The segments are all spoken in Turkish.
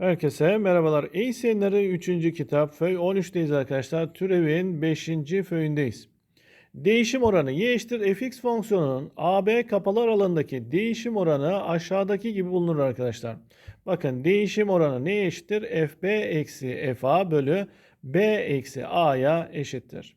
Herkese merhabalar. Eysenleri 3. kitap föy 13'teyiz arkadaşlar. Türevin 5. föyündeyiz. Değişim oranı y eşittir fx fonksiyonunun AB kapalı aralığındaki değişim oranı aşağıdaki gibi bulunur arkadaşlar. Bakın değişim oranı neye eşittir? fb eksi fa bölü b eksi a'ya eşittir.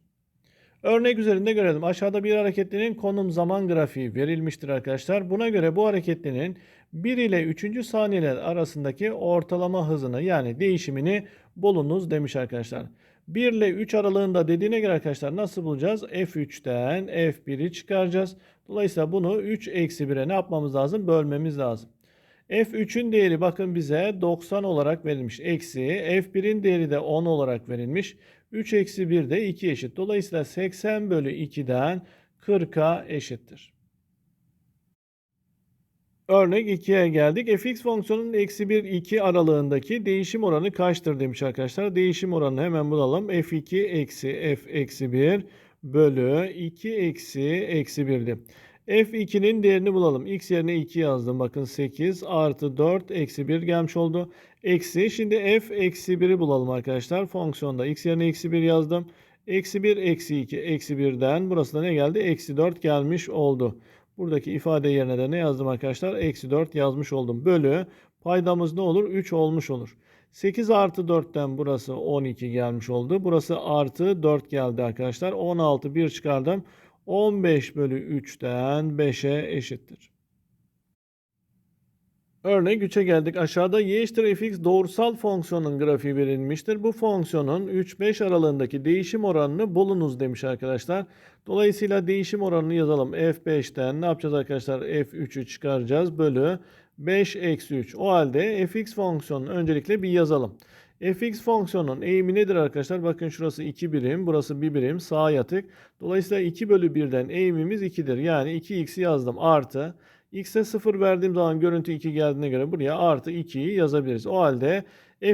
Örnek üzerinde görelim. Aşağıda bir hareketlinin konum zaman grafiği verilmiştir arkadaşlar. Buna göre bu hareketlinin 1 ile 3. saniyeler arasındaki ortalama hızını yani değişimini bulunuz demiş arkadaşlar. 1 ile 3 aralığında dediğine göre arkadaşlar nasıl bulacağız? F3'ten F1'i çıkaracağız. Dolayısıyla bunu 3 eksi 1'e ne yapmamız lazım? Bölmemiz lazım. F3'ün değeri bakın bize 90 olarak verilmiş. Eksi F1'in değeri de 10 olarak verilmiş. 3 eksi 1 de 2 eşit. Dolayısıyla 80 bölü 2'den 40'a eşittir. Örnek 2'ye geldik. fx fonksiyonunun eksi 1 2 aralığındaki değişim oranı kaçtır demiş arkadaşlar. Değişim oranını hemen bulalım. f2 eksi f eksi 1 bölü 2 eksi eksi 1'di. f2'nin değerini bulalım. x yerine 2 yazdım. Bakın 8 artı 4 eksi 1 gelmiş oldu. Eksi. Şimdi f eksi 1'i bulalım arkadaşlar. Fonksiyonda x yerine eksi 1 yazdım. Eksi 1 eksi 2 eksi 1'den burası da ne geldi? Eksi 4 gelmiş oldu. Buradaki ifade yerine de ne yazdım arkadaşlar? Eksi 4 yazmış oldum. Bölü paydamız ne olur? 3 olmuş olur. 8 artı 4'ten burası 12 gelmiş oldu. Burası artı 4 geldi arkadaşlar. 16 1 çıkardım. 15 bölü 3'ten 5'e eşittir. Örnek 3'e geldik. Aşağıda y fx doğrusal fonksiyonun grafiği verilmiştir. Bu fonksiyonun 3-5 aralığındaki değişim oranını bulunuz demiş arkadaşlar. Dolayısıyla değişim oranını yazalım. f5'ten ne yapacağız arkadaşlar? f3'ü çıkaracağız. Bölü 5 eksi 3. O halde fx fonksiyonunu öncelikle bir yazalım. fx fonksiyonunun eğimi nedir arkadaşlar? Bakın şurası 2 birim, burası 1 birim, sağ yatık. Dolayısıyla 2 bölü 1'den eğimimiz 2'dir. Yani 2x yazdım artı. X'e 0 verdiğim zaman görüntü 2 geldiğine göre buraya artı 2'yi yazabiliriz. O halde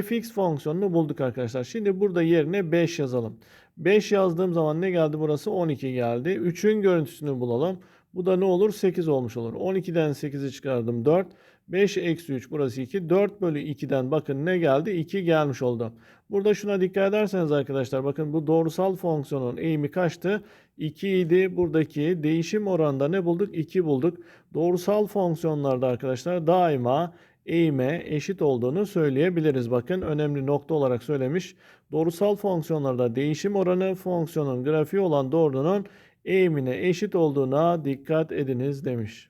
fx fonksiyonunu bulduk arkadaşlar. Şimdi burada yerine 5 yazalım. 5 yazdığım zaman ne geldi burası? 12 geldi. 3'ün görüntüsünü bulalım. Bu da ne olur? 8 olmuş olur. 12'den 8'i çıkardım 4. 5 eksi 3 burası 2. 4 bölü 2'den bakın ne geldi? 2 gelmiş oldu. Burada şuna dikkat ederseniz arkadaşlar bakın bu doğrusal fonksiyonun eğimi kaçtı? 2 idi. Buradaki değişim oranında ne bulduk? 2 bulduk. Doğrusal fonksiyonlarda arkadaşlar daima eğime eşit olduğunu söyleyebiliriz. Bakın önemli nokta olarak söylemiş. Doğrusal fonksiyonlarda değişim oranı fonksiyonun grafiği olan doğrunun eğimine eşit olduğuna dikkat ediniz demiş.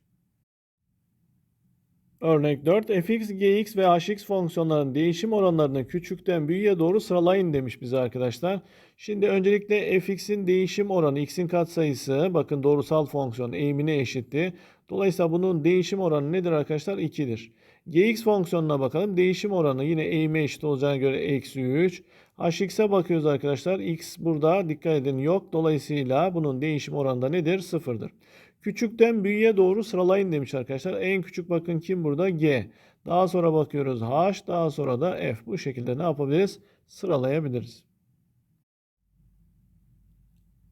Örnek 4. fx, gx ve hx fonksiyonlarının değişim oranlarını küçükten büyüğe doğru sıralayın demiş bize arkadaşlar. Şimdi öncelikle fx'in değişim oranı x'in katsayısı bakın doğrusal fonksiyon eğimine eşitti. Dolayısıyla bunun değişim oranı nedir arkadaşlar? 2'dir. gx fonksiyonuna bakalım. Değişim oranı yine eğime eşit olacağına göre eksi 3. hx'e bakıyoruz arkadaşlar. x burada dikkat edin yok. Dolayısıyla bunun değişim oranı da nedir? 0'dır. Küçükten büyüğe doğru sıralayın demiş arkadaşlar. En küçük bakın kim burada? G. Daha sonra bakıyoruz H. Daha sonra da F. Bu şekilde ne yapabiliriz? Sıralayabiliriz.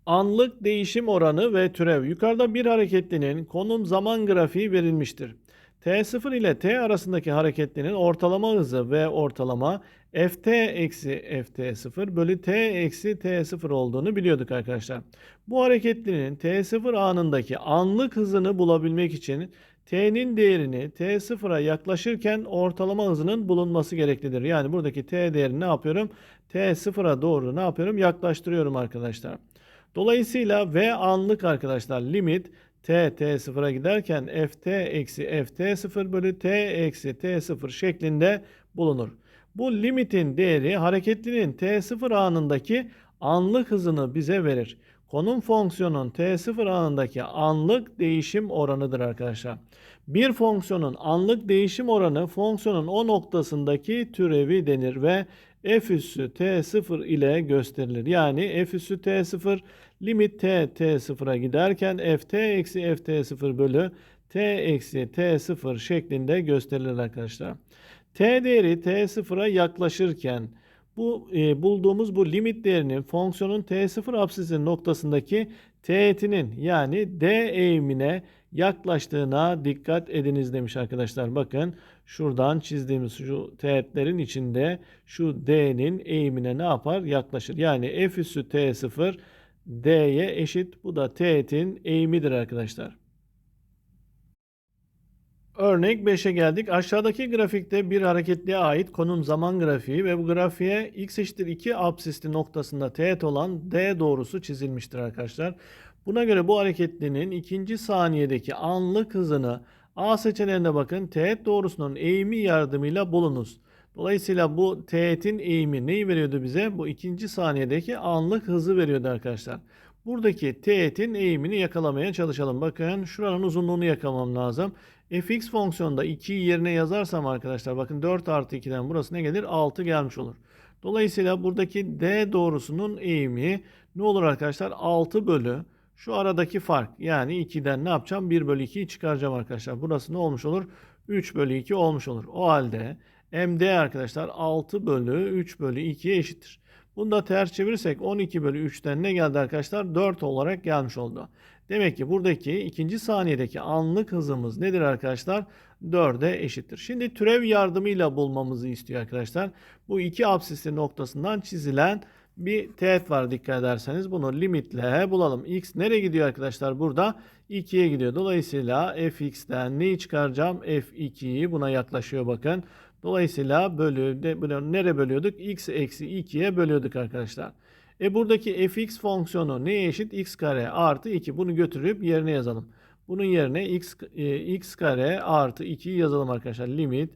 Anlık değişim oranı ve türev. Yukarıda bir hareketlinin konum zaman grafiği verilmiştir. T0 ile T arasındaki hareketlinin ortalama hızı ve ortalama ft eksi ft0 bölü t eksi t0 olduğunu biliyorduk arkadaşlar. Bu hareketlinin t0 anındaki anlık hızını bulabilmek için t'nin değerini t0'a yaklaşırken ortalama hızının bulunması gereklidir. Yani buradaki t değerini ne yapıyorum? t0'a doğru ne yapıyorum? Yaklaştırıyorum arkadaşlar. Dolayısıyla v anlık arkadaşlar limit t t0'a giderken ft eksi ft0 bölü t eksi t0 şeklinde bulunur. Bu limitin değeri hareketlinin t0 anındaki anlık hızını bize verir. Konum fonksiyonun t0 anındaki anlık değişim oranıdır arkadaşlar. Bir fonksiyonun anlık değişim oranı fonksiyonun o noktasındaki türevi denir ve f üssü t0 ile gösterilir. Yani f üssü t0 limit t t0'a giderken ft eksi ft0 bölü t eksi t0 şeklinde gösterilir arkadaşlar. t değeri t0'a yaklaşırken bu e, bulduğumuz bu limit değerinin fonksiyonun t0 apsisi noktasındaki teğetinin yani d eğimine yaklaştığına dikkat ediniz demiş arkadaşlar. Bakın şuradan çizdiğimiz şu teğetlerin içinde şu D'nin eğimine ne yapar? Yaklaşır. Yani f üssü T0 D'ye eşit. Bu da teğetin eğimidir arkadaşlar. Örnek 5'e geldik. Aşağıdaki grafikte bir hareketliğe ait konum zaman grafiği ve bu grafiğe x eşittir 2 absisli noktasında teğet olan D doğrusu çizilmiştir arkadaşlar. Buna göre bu hareketlinin ikinci saniyedeki anlık hızını A seçeneğine bakın teğet doğrusunun eğimi yardımıyla bulunuz. Dolayısıyla bu teğetin eğimi neyi veriyordu bize? Bu ikinci saniyedeki anlık hızı veriyordu arkadaşlar. Buradaki teğetin eğimini yakalamaya çalışalım. Bakın şuranın uzunluğunu yakalamam lazım. fx fonksiyonda 2'yi yerine yazarsam arkadaşlar bakın 4 artı 2'den burası ne gelir? 6 gelmiş olur. Dolayısıyla buradaki d doğrusunun eğimi ne olur arkadaşlar? 6 bölü şu aradaki fark yani 2'den ne yapacağım? 1 bölü 2'yi çıkaracağım arkadaşlar. Burası ne olmuş olur? 3 bölü 2 olmuş olur. O halde md arkadaşlar 6 bölü 3 bölü 2'ye eşittir. Bunu da ters çevirirsek 12 bölü 3'ten ne geldi arkadaşlar? 4 olarak gelmiş oldu. Demek ki buradaki ikinci saniyedeki anlık hızımız nedir arkadaşlar? 4'e eşittir. Şimdi türev yardımıyla bulmamızı istiyor arkadaşlar. Bu iki absisli noktasından çizilen bir teğet var dikkat ederseniz. Bunu limitle bulalım. X nereye gidiyor arkadaşlar? Burada 2'ye gidiyor. Dolayısıyla fx'ten neyi çıkaracağım? f2'yi buna yaklaşıyor bakın. Dolayısıyla bölü, de, nereye bölüyorduk? x eksi 2'ye bölüyorduk arkadaşlar. E buradaki fx fonksiyonu neye eşit? x kare artı 2. Bunu götürüp yerine yazalım. Bunun yerine x, e, x kare artı 2'yi yazalım arkadaşlar. Limit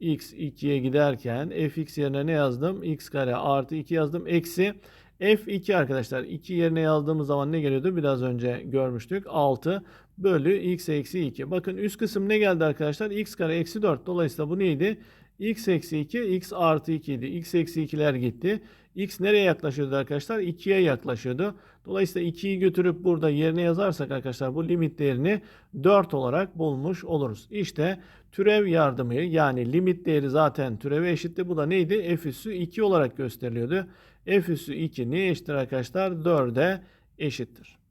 x 2'ye giderken fx yerine ne yazdım? x kare artı 2 yazdım. Eksi f2 arkadaşlar. 2 yerine yazdığımız zaman ne geliyordu? Biraz önce görmüştük. 6 bölü x eksi 2. Bakın üst kısım ne geldi arkadaşlar? x kare eksi 4. Dolayısıyla bu neydi? X eksi 2, x artı 2 idi. x eksi 2'ler gitti. x nereye yaklaşıyordu arkadaşlar? 2'ye yaklaşıyordu. Dolayısıyla 2'yi götürüp burada yerine yazarsak arkadaşlar bu limit değerini 4 olarak bulmuş oluruz. İşte türev yardımı yani limit değeri zaten türeve eşitti. Bu da neydi? f üssü 2 olarak gösteriliyordu. f üssü 2 neye eşittir arkadaşlar? 4'e eşittir.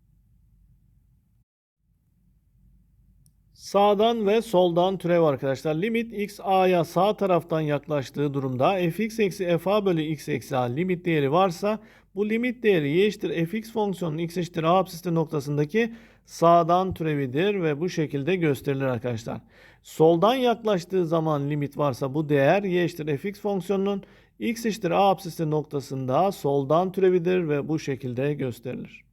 Sağdan ve soldan türev arkadaşlar. Limit x a'ya sağ taraftan yaklaştığı durumda fx eksi fa bölü x eksi a limit değeri varsa bu limit değeri y eşittir fx fonksiyonunun x eşittir a absisli noktasındaki sağdan türevidir ve bu şekilde gösterilir arkadaşlar. Soldan yaklaştığı zaman limit varsa bu değer y eşittir fx fonksiyonunun x eşittir a absisli noktasında soldan türevidir ve bu şekilde gösterilir.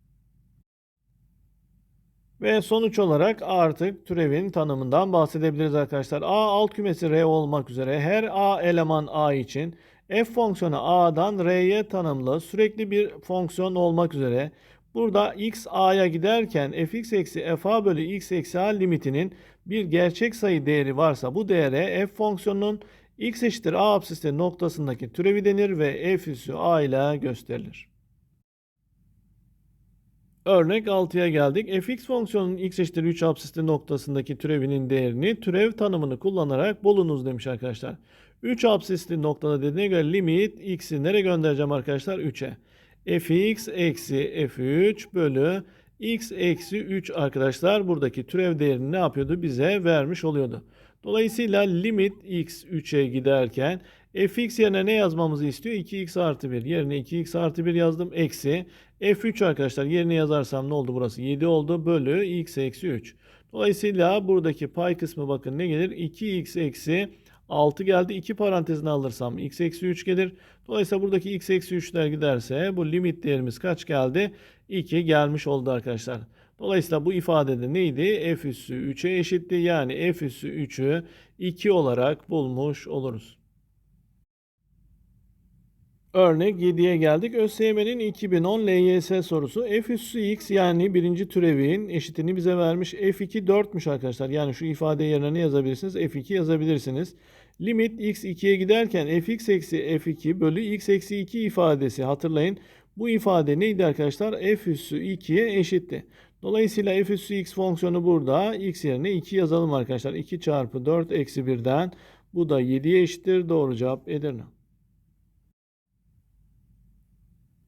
Ve sonuç olarak artık türevin tanımından bahsedebiliriz arkadaşlar. A alt kümesi R olmak üzere her A eleman A için f fonksiyonu A'dan R'ye tanımlı sürekli bir fonksiyon olmak üzere burada x A'ya giderken fx eksi fa bölü x eksi a limitinin bir gerçek sayı değeri varsa bu değere f fonksiyonunun x eşittir a absisli noktasındaki türevi denir ve f üssü a ile gösterilir. Örnek 6'ya geldik. fx fonksiyonunun x eşittir 3 absisli noktasındaki türevinin değerini türev tanımını kullanarak bulunuz demiş arkadaşlar. 3 absisli noktada dediğine göre limit x'i nereye göndereceğim arkadaşlar? 3'e. fx eksi f3 bölü x eksi 3 arkadaşlar buradaki türev değerini ne yapıyordu? Bize vermiş oluyordu. Dolayısıyla limit x 3'e giderken fx yerine ne yazmamızı istiyor? 2x artı 1 yerine 2x artı 1 yazdım. Eksi f3 arkadaşlar yerine yazarsam ne oldu burası? 7 oldu bölü x eksi 3. Dolayısıyla buradaki pay kısmı bakın ne gelir? 2x eksi 6 geldi. 2 parantezine alırsam x eksi 3 gelir. Dolayısıyla buradaki x eksi 3'ler giderse bu limit değerimiz kaç geldi? 2 gelmiş oldu arkadaşlar. Dolayısıyla bu ifadede neydi? f üssü 3'e eşitti. Yani f üssü 3'ü 2 olarak bulmuş oluruz. Örnek 7'ye geldik. ÖSYM'nin 2010 LYS sorusu. F üssü x yani birinci türevin eşitini bize vermiş. F2 4'müş arkadaşlar. Yani şu ifade yerine ne yazabilirsiniz? F2 yazabilirsiniz. Limit x 2'ye giderken fx eksi f2 bölü x eksi 2 ifadesi hatırlayın. Bu ifade neydi arkadaşlar? F üssü 2'ye eşitti. Dolayısıyla f üssü x fonksiyonu burada. x yerine 2 yazalım arkadaşlar. 2 çarpı 4 eksi 1'den. Bu da 7'ye eşittir. Doğru cevap Edirne.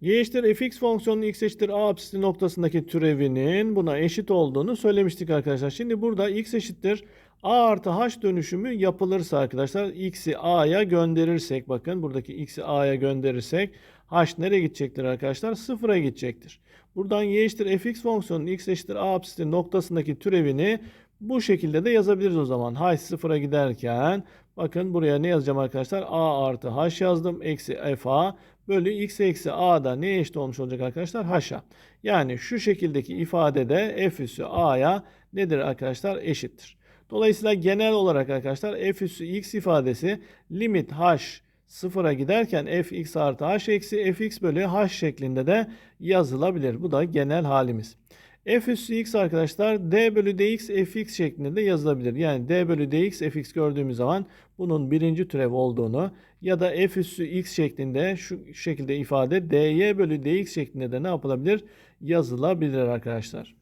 Y eşittir fx fonksiyonunun x eşittir a apsisi noktasındaki türevinin buna eşit olduğunu söylemiştik arkadaşlar. Şimdi burada x eşittir a artı h dönüşümü yapılırsa arkadaşlar x'i a'ya gönderirsek bakın buradaki x'i a'ya gönderirsek h nereye gidecektir arkadaşlar? Sıfıra gidecektir. Buradan y eşittir fx fonksiyonunun x eşittir a apsisi noktasındaki türevini bu şekilde de yazabiliriz o zaman. h sıfıra giderken bakın buraya ne yazacağım arkadaşlar? a artı h yazdım. Eksi fa bölü x eksi a da neye eşit olmuş olacak arkadaşlar? h'a. Yani şu şekildeki ifadede f üssü a'ya nedir arkadaşlar? Eşittir. Dolayısıyla genel olarak arkadaşlar f üssü x ifadesi limit h sıfıra giderken fx artı h eksi fx bölü h şeklinde de yazılabilir. Bu da genel halimiz. F üssü x arkadaşlar d bölü dx fx şeklinde de yazılabilir. Yani d bölü dx fx gördüğümüz zaman bunun birinci türev olduğunu ya da f üssü x şeklinde şu şekilde ifade dy bölü dx şeklinde de ne yapılabilir? Yazılabilir arkadaşlar.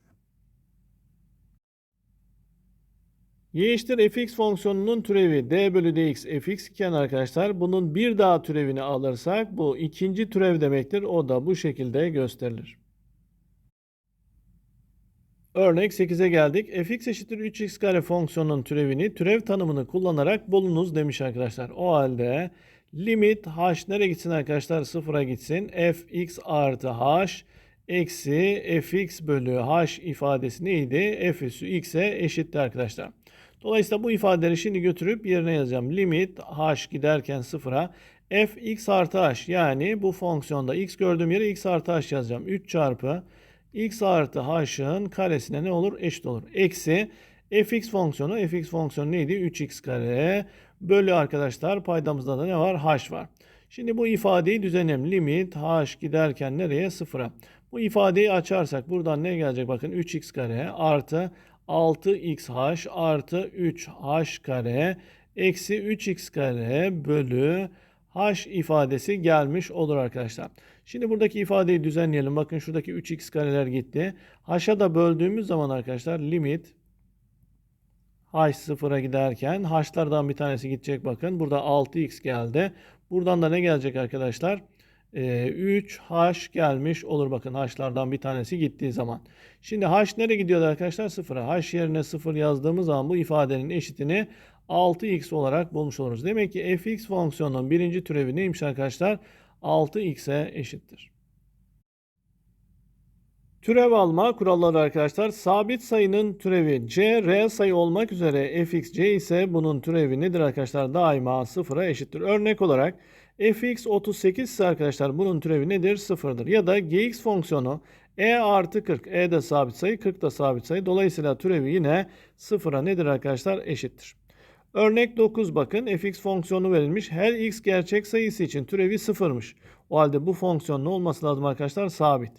y eşittir fx fonksiyonunun türevi d bölü dx fx iken arkadaşlar bunun bir daha türevini alırsak bu ikinci türev demektir. O da bu şekilde gösterilir. Örnek 8'e geldik. fx eşittir 3x kare fonksiyonunun türevini türev tanımını kullanarak bulunuz demiş arkadaşlar. O halde limit h nereye gitsin arkadaşlar? Sıfıra gitsin. fx artı h eksi fx bölü h ifadesi neydi? f üssü x'e eşitti arkadaşlar. Dolayısıyla bu ifadeleri şimdi götürüp yerine yazacağım. Limit h giderken sıfıra f x artı h yani bu fonksiyonda x gördüğüm yere x artı h yazacağım. 3 çarpı x artı h'ın karesine ne olur? Eşit olur. Eksi fx fonksiyonu. fx fonksiyonu neydi? 3x kare bölü arkadaşlar paydamızda da ne var? h var. Şimdi bu ifadeyi düzenleyelim. Limit h giderken nereye? Sıfıra. Bu ifadeyi açarsak buradan ne gelecek? Bakın 3x kare artı 6xh artı 3h kare eksi 3x kare bölü h ifadesi gelmiş olur arkadaşlar. Şimdi buradaki ifadeyi düzenleyelim. Bakın şuradaki 3x kareler gitti. h'a da böldüğümüz zaman arkadaşlar limit h sıfıra giderken h'lardan bir tanesi gidecek bakın. Burada 6x geldi. Buradan da ne gelecek arkadaşlar? 3h ee, gelmiş olur bakın h'lardan bir tanesi gittiği zaman. Şimdi h nereye gidiyor arkadaşlar? 0'a. h yerine 0 yazdığımız zaman bu ifadenin eşitini 6x olarak bulmuş oluruz. Demek ki fx fonksiyonunun birinci türevi neymiş arkadaşlar? 6x'e eşittir. Türev alma kuralları arkadaşlar. Sabit sayının türevi c reel sayı olmak üzere fx c ise bunun türevi nedir arkadaşlar? Daima sıfıra eşittir. Örnek olarak fx 38 ise arkadaşlar bunun türevi nedir? Sıfırdır. Ya da gx fonksiyonu e artı 40. E de sabit sayı 40 da sabit sayı. Dolayısıyla türevi yine sıfıra nedir arkadaşlar? Eşittir. Örnek 9 bakın fx fonksiyonu verilmiş. Her x gerçek sayısı için türevi sıfırmış. O halde bu fonksiyon ne olması lazım arkadaşlar? Sabit.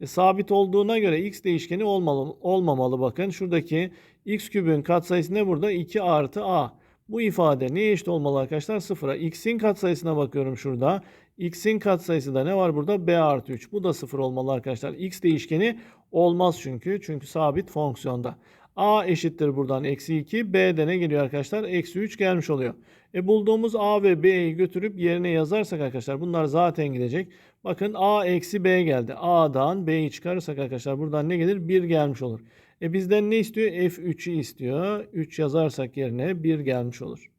E, sabit olduğuna göre x değişkeni olmalı, olmamalı bakın. Şuradaki x kübün katsayısı ne burada? 2 artı a. Bu ifade neye eşit olmalı arkadaşlar? Sıfıra. X'in katsayısına bakıyorum şurada. X'in katsayısı da ne var burada? B artı 3. Bu da sıfır olmalı arkadaşlar. X değişkeni olmaz çünkü. Çünkü sabit fonksiyonda. A eşittir buradan eksi 2. B'de ne geliyor arkadaşlar? Eksi 3 gelmiş oluyor. E bulduğumuz A ve B'yi götürüp yerine yazarsak arkadaşlar bunlar zaten gidecek. Bakın A eksi B geldi. A'dan B'yi çıkarırsak arkadaşlar buradan ne gelir? 1 gelmiş olur. E bizden ne istiyor? F3'ü istiyor. 3 yazarsak yerine 1 gelmiş olur.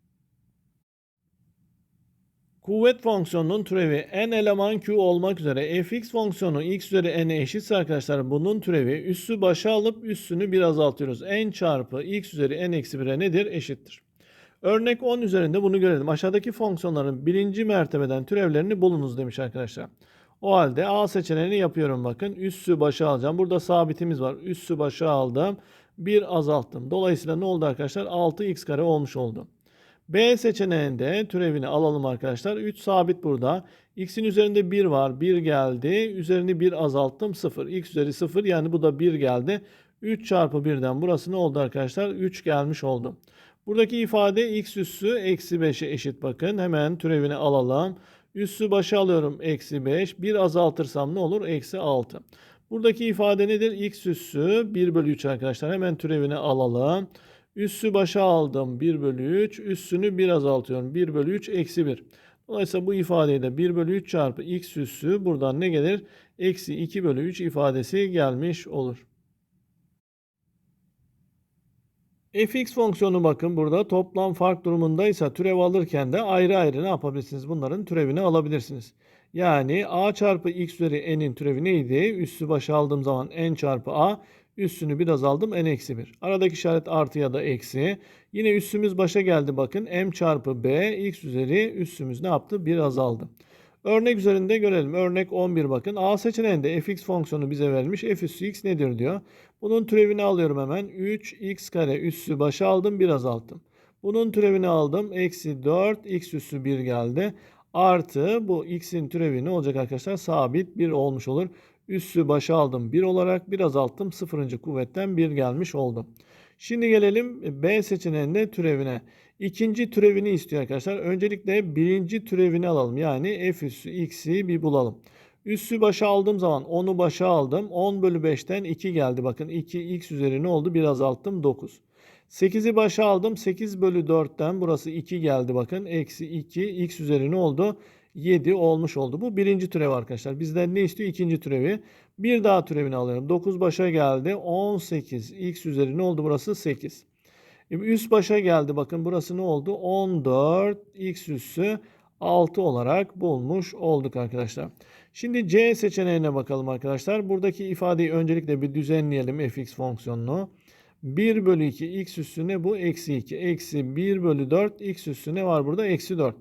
Kuvvet fonksiyonunun türevi n eleman q olmak üzere fx fonksiyonu x üzeri n'e eşitse arkadaşlar bunun türevi üssü başa alıp üssünü bir azaltıyoruz. n çarpı x üzeri n eksi 1'e nedir? Eşittir. Örnek 10 üzerinde bunu görelim. Aşağıdaki fonksiyonların birinci mertebeden türevlerini bulunuz demiş arkadaşlar. O halde A seçeneğini yapıyorum bakın. Üssü başa alacağım. Burada sabitimiz var. Üssü başa aldım. 1 azalttım. Dolayısıyla ne oldu arkadaşlar? 6x kare olmuş oldu. B seçeneğinde türevini alalım arkadaşlar. 3 sabit burada. X'in üzerinde 1 var. 1 geldi. Üzerini 1 azalttım. 0. X üzeri 0 yani bu da 1 geldi. 3 çarpı 1'den burası ne oldu arkadaşlar? 3 gelmiş oldu. Buradaki ifade x üssü eksi 5'e eşit bakın. Hemen türevini alalım. Üssü başa alıyorum eksi 5. 1 azaltırsam ne olur? Eksi 6. Buradaki ifade nedir? X üssü 1 bölü 3 arkadaşlar. Hemen türevini alalım. Üssü başa aldım 1 bölü 3. Üssünü 1 azaltıyorum. 1 bölü 3 eksi 1. Dolayısıyla bu ifadeye de 1 bölü 3 çarpı x üssü buradan ne gelir? Eksi 2 bölü 3 ifadesi gelmiş olur. fx fonksiyonu bakın burada toplam fark durumundaysa türev alırken de ayrı ayrı ne yapabilirsiniz? Bunların türevini alabilirsiniz. Yani a çarpı x üzeri n'in türevi neydi? Üssü başa aldığım zaman n çarpı a. Üssünü biraz aldım n eksi 1. Aradaki işaret artı ya da eksi. Yine üssümüz başa geldi bakın. m çarpı b x üzeri üssümüz ne yaptı? 1 azaldı. Örnek üzerinde görelim. Örnek 11 bakın. A seçeneğinde fx fonksiyonu bize verilmiş. f üssü x nedir diyor. Bunun türevini alıyorum hemen. 3x kare üssü başa aldım 1 azalttım. Bunun türevini aldım. Eksi 4 x üssü 1 geldi. Artı bu x'in türevi ne olacak arkadaşlar? Sabit 1 olmuş olur. Üssü başa aldım 1 olarak 1 azalttım. 0. kuvvetten 1 gelmiş oldu. Şimdi gelelim B seçeneğinde türevine. İkinci türevini istiyor arkadaşlar. Öncelikle birinci türevini alalım. Yani f üssü x'i bir bulalım. Üssü başa aldığım zaman 10'u başa aldım. 10 bölü 5'ten 2 geldi. Bakın 2 x üzeri ne oldu? Bir azalttım 9. 8'i başa aldım. 8 bölü 4'ten burası 2 geldi. Bakın eksi 2 x üzeri ne oldu? 7 olmuş oldu. Bu birinci türev arkadaşlar. Bizden ne istiyor? İkinci türevi. Bir daha türevini alıyorum. 9 başa geldi. 18 x üzeri ne oldu burası? 8. E, üst başa geldi. Bakın burası ne oldu? 14 x üssü 6 olarak bulmuş olduk arkadaşlar. Şimdi C seçeneğine bakalım arkadaşlar. Buradaki ifadeyi öncelikle bir düzenleyelim fx fonksiyonunu. 1 bölü 2 x üssü ne bu? Eksi 2. Eksi 1 bölü 4 x üssü ne var burada? Eksi 4.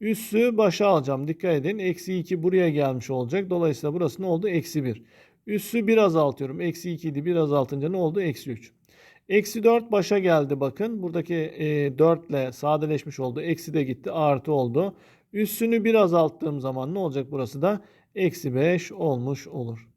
Üssü başa alacağım. Dikkat edin. Eksi 2 buraya gelmiş olacak. Dolayısıyla burası ne oldu? Eksi 1. Üssü 1 azaltıyorum. Eksi 2 idi. 1 azaltınca ne oldu? Eksi 3. Eksi 4 başa geldi bakın. Buradaki e, 4 ile sadeleşmiş oldu. Eksi de gitti. Artı oldu. Üssünü 1 azalttığım zaman ne olacak burası da? Eksi 5 olmuş olur.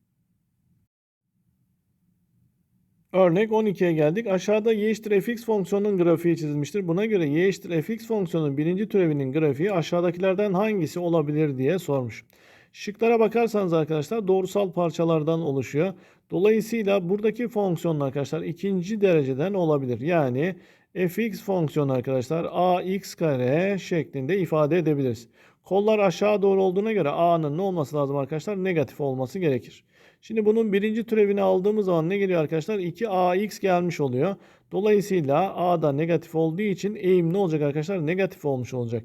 Örnek 12'ye geldik. Aşağıda y eşittir fx fonksiyonunun grafiği çizilmiştir. Buna göre y eşittir fx fonksiyonunun birinci türevinin grafiği aşağıdakilerden hangisi olabilir diye sormuş. Şıklara bakarsanız arkadaşlar doğrusal parçalardan oluşuyor. Dolayısıyla buradaki fonksiyon arkadaşlar ikinci dereceden olabilir. Yani fx fonksiyonu arkadaşlar ax kare şeklinde ifade edebiliriz. Kollar aşağı doğru olduğuna göre a'nın ne olması lazım arkadaşlar? Negatif olması gerekir. Şimdi bunun birinci türevini aldığımız zaman ne geliyor arkadaşlar? 2ax gelmiş oluyor. Dolayısıyla a da negatif olduğu için eğim ne olacak arkadaşlar? Negatif olmuş olacak.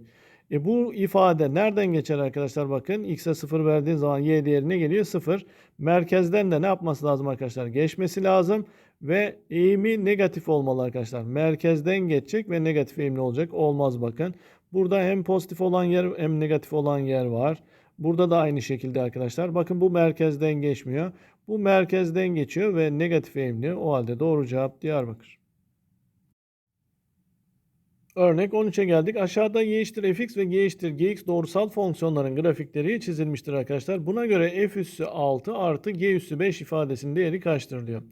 E bu ifade nereden geçer arkadaşlar? Bakın x'e 0 verdiğin zaman y değerine geliyor 0. Merkezden de ne yapması lazım arkadaşlar? Geçmesi lazım ve eğimi negatif olmalı arkadaşlar. Merkezden geçecek ve negatif eğimli olacak. Olmaz bakın. Burada hem pozitif olan yer hem negatif olan yer var. Burada da aynı şekilde arkadaşlar. Bakın bu merkezden geçmiyor. Bu merkezden geçiyor ve negatif eğimli. O halde doğru cevap Diyarbakır. Örnek 13'e geldik. Aşağıda y eşittir fx ve y eşittir gx doğrusal fonksiyonların grafikleri çizilmiştir arkadaşlar. Buna göre f üssü 6 artı g üssü 5 ifadesinin değeri kaçtır diyor.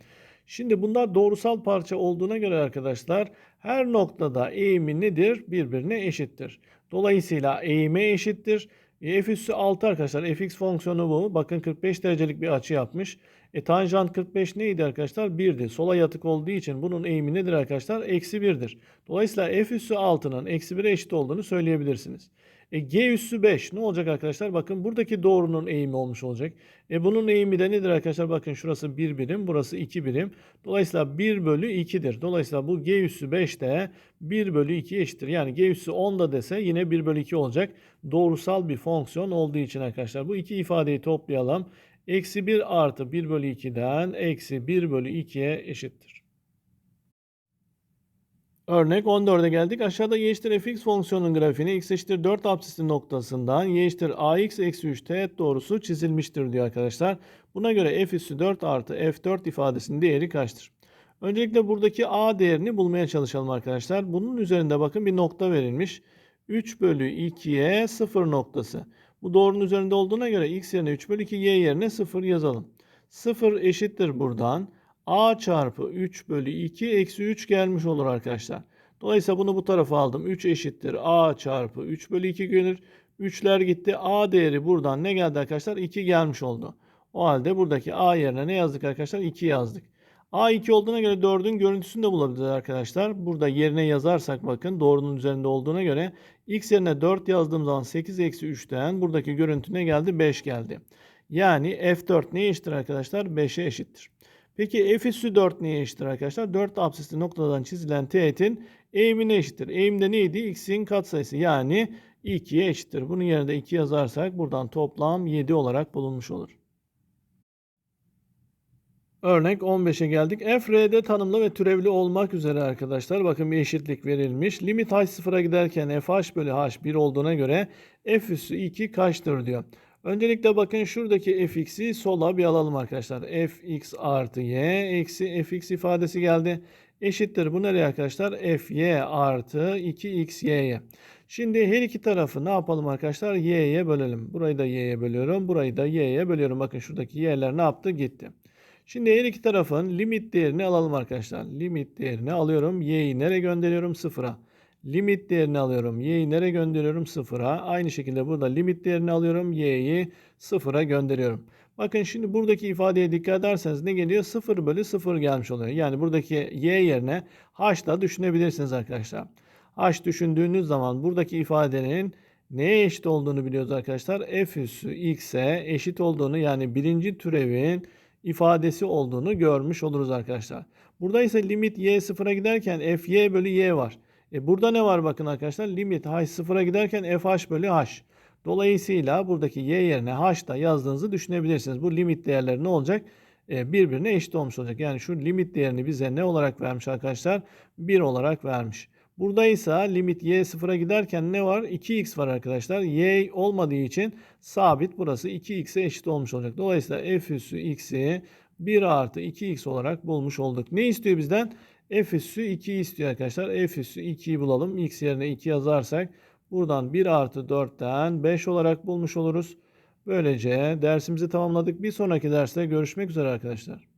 Şimdi bunlar doğrusal parça olduğuna göre arkadaşlar her noktada eğimi nedir? Birbirine eşittir. Dolayısıyla eğime eşittir. E, f üssü 6 arkadaşlar. fx fonksiyonu bu. Bakın 45 derecelik bir açı yapmış. E tanjant 45 neydi arkadaşlar? 1'di. Sola yatık olduğu için bunun eğimi nedir arkadaşlar? Eksi 1'dir. Dolayısıyla f üssü 6'nın eksi 1'e eşit olduğunu söyleyebilirsiniz. E, g üssü 5 ne olacak arkadaşlar? Bakın buradaki doğrunun eğimi olmuş olacak. E, bunun eğimi de nedir arkadaşlar? Bakın şurası 1 birim, burası 2 birim. Dolayısıyla 1 bölü 2'dir. Dolayısıyla bu g üssü 5 de 1 bölü 2 eşittir. Yani g üssü 10 da dese yine 1 bölü 2 olacak. Doğrusal bir fonksiyon olduğu için arkadaşlar. Bu iki ifadeyi toplayalım. Eksi 1 artı 1 bölü 2'den eksi 1 bölü 2'ye eşittir. Örnek 14'e geldik. Aşağıda y fx fonksiyonunun grafiğini x eşittir 4 apsisi noktasından y eşittir ax eksi 3 teğet doğrusu çizilmiştir diyor arkadaşlar. Buna göre f üssü 4 artı f4 ifadesinin değeri kaçtır? Öncelikle buradaki a değerini bulmaya çalışalım arkadaşlar. Bunun üzerinde bakın bir nokta verilmiş. 3 bölü 2'ye 0 noktası. Bu doğrunun üzerinde olduğuna göre x yerine 3 bölü 2 y yerine 0 yazalım. 0 eşittir buradan. A çarpı 3 bölü 2 eksi 3 gelmiş olur arkadaşlar. Dolayısıyla bunu bu tarafa aldım. 3 eşittir a çarpı 3 bölü 2 gelir. 3'ler gitti. a değeri buradan ne geldi arkadaşlar? 2 gelmiş oldu. O halde buradaki a yerine ne yazdık arkadaşlar? 2 yazdık. A2 olduğuna göre 4'ün görüntüsünü de bulabiliriz arkadaşlar. Burada yerine yazarsak bakın doğrunun üzerinde olduğuna göre x yerine 4 yazdığım zaman 8 eksi 3'ten buradaki görüntü ne geldi? 5 geldi. Yani f4 neye eşittir arkadaşlar? 5'e eşittir. Peki f üssü 4 neye eşittir arkadaşlar? 4 absisli noktadan çizilen teğetin eğimine eşittir. Eğim de neydi? x'in katsayısı yani 2'ye eşittir. Bunun yerine 2 yazarsak buradan toplam 7 olarak bulunmuş olur. Örnek 15'e geldik. f r'de tanımlı ve türevli olmak üzere arkadaşlar. Bakın bir eşitlik verilmiş. Limit h sıfıra giderken fh bölü h 1 olduğuna göre f üssü 2 kaçtır diyor. Öncelikle bakın şuradaki fx'i sola bir alalım arkadaşlar. fx artı y eksi fx ifadesi geldi. Eşittir. Bu nereye arkadaşlar? fy artı 2xy'ye. Şimdi her iki tarafı ne yapalım arkadaşlar? y'ye bölelim. Burayı da y'ye bölüyorum. Burayı da y'ye bölüyorum. Bakın şuradaki y'ler ne yaptı? Gitti. Şimdi her iki tarafın limit değerini alalım arkadaşlar. Limit değerini alıyorum. Y'yi nereye gönderiyorum? Sıfıra. Limit değerini alıyorum. Y'yi nereye gönderiyorum? Sıfıra. Aynı şekilde burada limit değerini alıyorum. Y'yi sıfıra gönderiyorum. Bakın şimdi buradaki ifadeye dikkat ederseniz ne geliyor? 0 bölü 0 gelmiş oluyor. Yani buradaki y yerine h da düşünebilirsiniz arkadaşlar. h düşündüğünüz zaman buradaki ifadenin neye eşit olduğunu biliyoruz arkadaşlar. f üssü x'e eşit olduğunu yani birinci türevin ifadesi olduğunu görmüş oluruz arkadaşlar. Burada ise limit y sıfıra giderken fy bölü y var. E burada ne var bakın arkadaşlar? Limit h sıfıra giderken fh bölü h. Dolayısıyla buradaki y yerine h da yazdığınızı düşünebilirsiniz. Bu limit değerleri ne olacak? E, birbirine eşit olmuş olacak. Yani şu limit değerini bize ne olarak vermiş arkadaşlar? 1 olarak vermiş. Burada ise limit y sıfıra giderken ne var? 2x var arkadaşlar. y olmadığı için sabit burası 2x'e eşit olmuş olacak. Dolayısıyla f üssü x'i 1 artı 2x olarak bulmuş olduk. Ne istiyor bizden? F üssü 2 istiyor arkadaşlar. f üssü 2'yi bulalım. x yerine 2 yazarsak buradan 1 artı 4'ten 5 olarak bulmuş oluruz. Böylece dersimizi tamamladık. Bir sonraki derste görüşmek üzere arkadaşlar.